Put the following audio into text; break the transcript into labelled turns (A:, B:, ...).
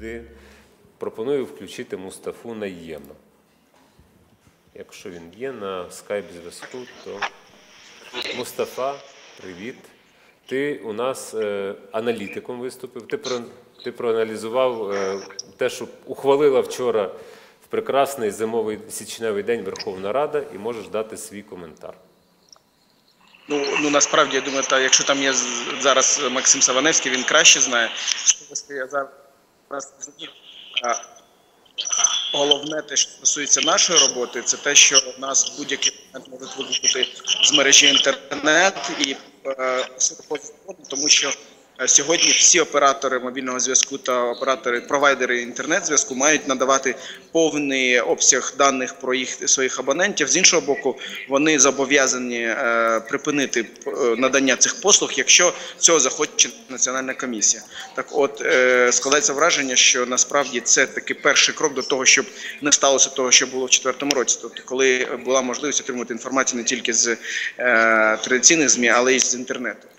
A: сюди. Пропоную включити Мустафу Наєма. Якщо він є на скайп зв'язку, то Мустафа, привіт. Ти у нас е, аналітиком виступив. Ти, про, ти проаналізував е, те, що ухвалила вчора в прекрасний зимовий січневий день Верховна Рада, і можеш дати свій коментар.
B: Ну, ну насправді я думаю, та якщо там є зараз Максим Саваневський, він краще знає. Що я зараз а, головне, те, що стосується нашої роботи, це те, що в нас будь-який момент можуть вимкнути з мережі інтернет і е, тому що. Е, Сьогодні всі оператори мобільного зв'язку та оператори провайдери інтернет-зв'язку мають надавати повний обсяг даних про їх своїх абонентів. З іншого боку, вони зобов'язані е, припинити е, надання цих послуг, якщо цього захоче національна комісія. Так, от складається враження, що насправді це такий перший крок до того, щоб не сталося того, що було в четвертому році. Тобто, коли була можливість отримати інформацію не тільки з традиційних змі, але й з інтернету.